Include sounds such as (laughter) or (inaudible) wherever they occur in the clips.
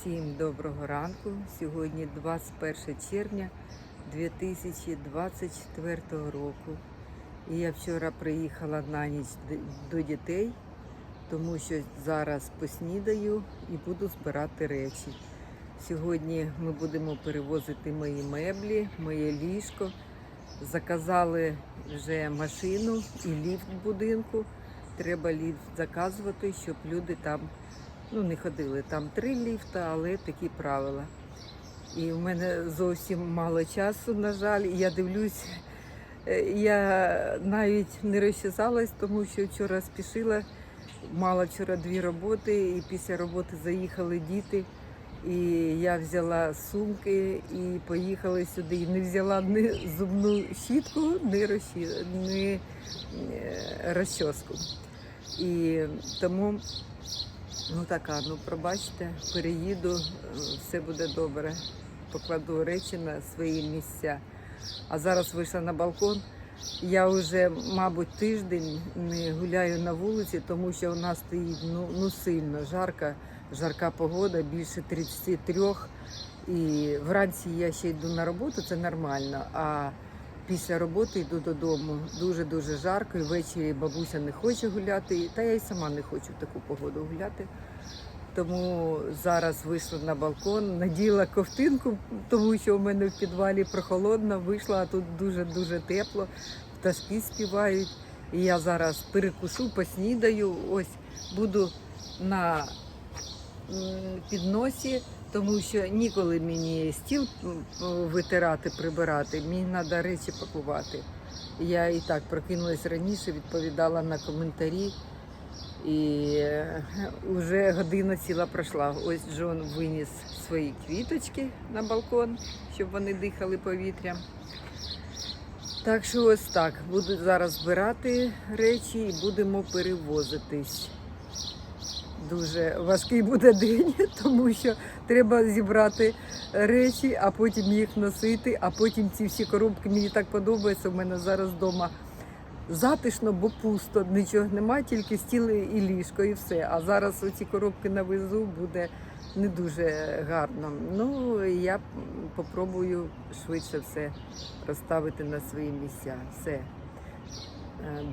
Всім доброго ранку. Сьогодні 21 червня 2024 року. І я вчора приїхала на ніч до дітей, тому що зараз поснідаю і буду збирати речі. Сьогодні ми будемо перевозити мої меблі, моє ліжко. Заказали вже машину і ліфт будинку. Треба ліфт заказувати, щоб люди там ну, не ходили. Там три ліфта, але такі правила. І в мене зовсім мало часу, на жаль. І я дивлюсь, е, я навіть не розчесалась, тому що вчора спішила. Мала вчора дві роботи, і після роботи заїхали діти. І я взяла сумки і поїхала сюди. І не взяла ні зубну щітку, ні, розчі... ні е, розчоску. І тому Ну така, ну пробачте, переїду, е, все буде добре. Покладу речі на свої місця. А зараз вийшла на балкон. Я вже, мабуть, тиждень не гуляю на вулиці, тому що у нас стоїть ну, ну сильно жарка, жарка погода, більше 33. І вранці я ще йду на роботу, це нормально. А після роботи йду додому. Дуже-дуже жарко. І ввечері бабуся не хоче гуляти. Та я й сама не хочу в таку погоду гуляти. Тому зараз вийшла на балкон, наділа ковтинку, тому що у мене в підвалі прохолодно, вийшла, а тут дуже-дуже тепло, пташки співають. І я зараз перекушу, поснідаю. Ось буду на підносі, тому що ніколи мені стіл витирати, прибирати, мені треба речі пакувати. Я і так прокинулась раніше, відповідала на коментарі. І вже година ціла пройшла. Ось Джон виніс свої квіточки на балкон, щоб вони дихали повітрям. Так що ось так. Буду зараз збирати речі і будемо перевозитись. Дуже важкий буде день, (laughs) тому що треба зібрати речі, а потім їх носити, а потім ці всі коробки мені так подобається. У мене зараз вдома затишно, бо пусто, нічого немає, тільки стіл і ліжко, і все. А зараз оці коробки на везу буде не дуже гарно. Ну я попробую швидше все розставити на свої місця. Все. Е,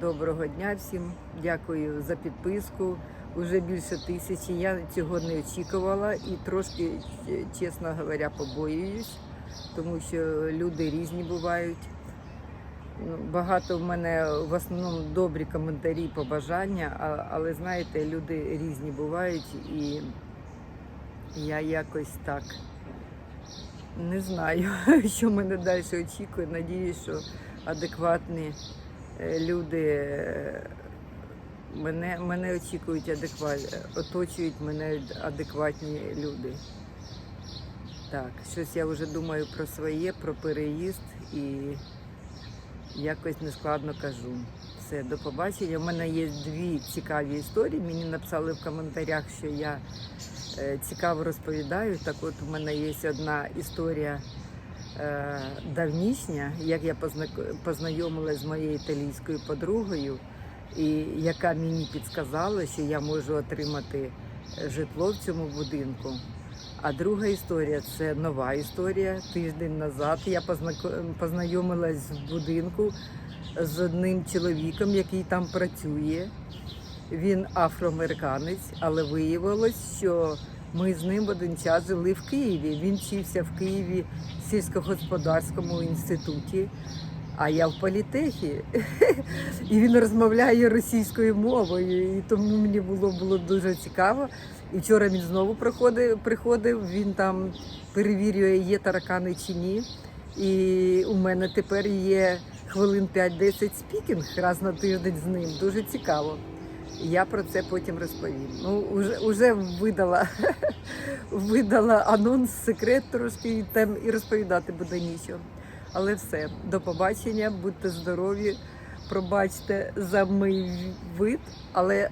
Доброго дня всім. Дякую за підписку. Уже більше тисячі. Я цього не очікувала і трошки, чесно говоря, побоююсь, тому що люди різні бувають. Ну, Багато в мене в основному добрі коментарі, побажання, але знаєте, люди різні бувають, і я якось так не знаю, (laughs) що мене далі очікує. Надіюсь, що адекватні е, люди е, мене, мене очікують адекватні, оточують мене адекватні люди. Так, щось я вже думаю про своє, про переїзд і якось нескладно кажу. Все, до побачення. У мене є дві цікаві історії. Мені написали в коментарях, що я е, цікаво розповідаю. Так от у мене є одна історія е, давнішня, як я позна- познайомилася з моєю італійською подругою, і яка мені підказала, що я можу отримати е, житло в цьому будинку. А друга історія це нова історія. Тиждень назад я познайомилась в будинку з одним чоловіком, який там працює. Він афроамериканець, але виявилось, що ми з ним один час жили в Києві. Він вчився в Києві в сільськогосподарському інституті, а я в політехі. (laughs) І він розмовляє російською мовою. І тому мені було, було дуже цікаво. І вчора він знову приходив, приходив, він там перевірює, є таракани чи ні. І у мене тепер є хвилин 5-10 спікінг раз на тиждень з ним. Дуже цікаво. Я про це потім розповім. Ну, уже, уже видала, (laughs) видала анонс, секрет трошки і, тем, і розповідати буде нічого. Але все, до побачення, будьте здорові, пробачте за мій вид, але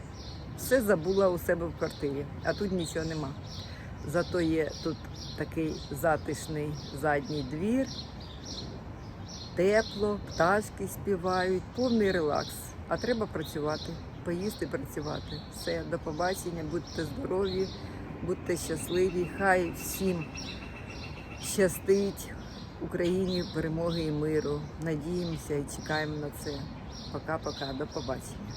все забула у себе в квартирі, а тут нічого нема. Зато є тут такий затишний задній двір, тепло, пташки співають, повний релакс. А треба працювати, поїсти, працювати. Все, до побачення, будьте здорові, будьте щасливі. Хай всім щастить Україні перемоги і миру. Надіємося і чекаємо на це. Пока-пока, до побачення.